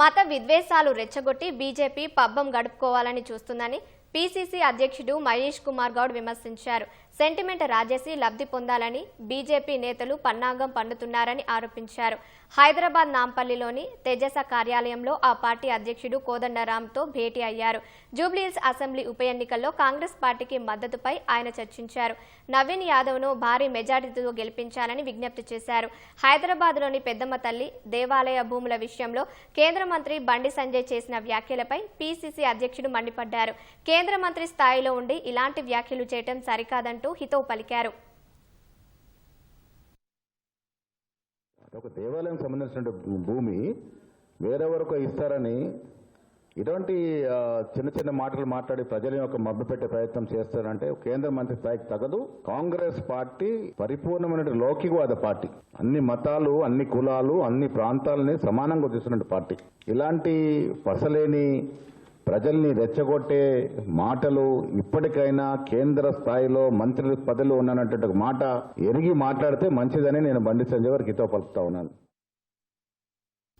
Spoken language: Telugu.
మత విద్వేషాలు రెచ్చగొట్టి బీజేపీ పబ్బం గడుపుకోవాలని చూస్తుందని పీసీసీ అధ్యక్షుడు మహేష్ కుమార్ గౌడ్ విమర్శించారు. సెంటిమెంట్ రాజేసి లబ్ధి పొందాలని బీజేపీ నేతలు పన్నాగం పండుతున్నారని ఆరోపించారు. హైదరాబాద్ నాంపల్లిలోని తేజస కార్యాలయంలో ఆ పార్టీ అధ్యక్షుడు కోదండరాంతో భేటీ అయ్యారు. జూబ్లీహిల్స్ అసెంబ్లీ ఉప ఎన్నికల్లో కాంగ్రెస్ పార్టీకి మద్దతుపై ఆయన చర్చించారు. నవీన్ యాదవ్ను భారీ మెజారిటీతో గెలిపించాలని విజ్ఞప్తి చేశారు. హైదరాబాద్లోని పెద్దమ్మ తల్లి దేవాలయ భూముల విషయంలో కేంద్ర మంత్రి బండి సంజయ్ చేసిన వ్యాఖ్యలపై పీసీసీ అధ్యక్షుడు మండిపడ్డారు. కేంద్ర మంత్రి స్థాయిలో ఉండి ఇలాంటి వ్యాఖ్యలు చేయటం సరికాదంటూ హితవు పలికారు. ఒక దేవాలయం సంబంధించిన భూమి వేరెవరకు ఇస్తారని ఇటువంటి చిన్న చిన్న మాటలు మాట్లాడి ప్రజల యొక్క మభ్యపెట్టే ప్రయత్నం చేస్తారంటే కేంద్ర మంత్రి స్థాయికి తగదు. కాంగ్రెస్ పార్టీ పరిపూర్ణమైన లౌకికవాద పార్టీ. అన్ని మతాలు అన్ని కులాలు అన్ని ప్రాంతాలని సమానంగా చూసినటువంటి పార్టీ. ఇలాంటి పసలేని ప్రజల్ని రెచ్చగొట్టే మాటలు ఇప్పటికైనా కేంద్ర స్థాయిలో మంత్రి పదవిలో ఉన్నానంటే మాట ఎరిగి మాట్లాడితే మంచిదని నేను బండి సంజయ్ గారికి హితో పలుకుతా ఉన్నాను.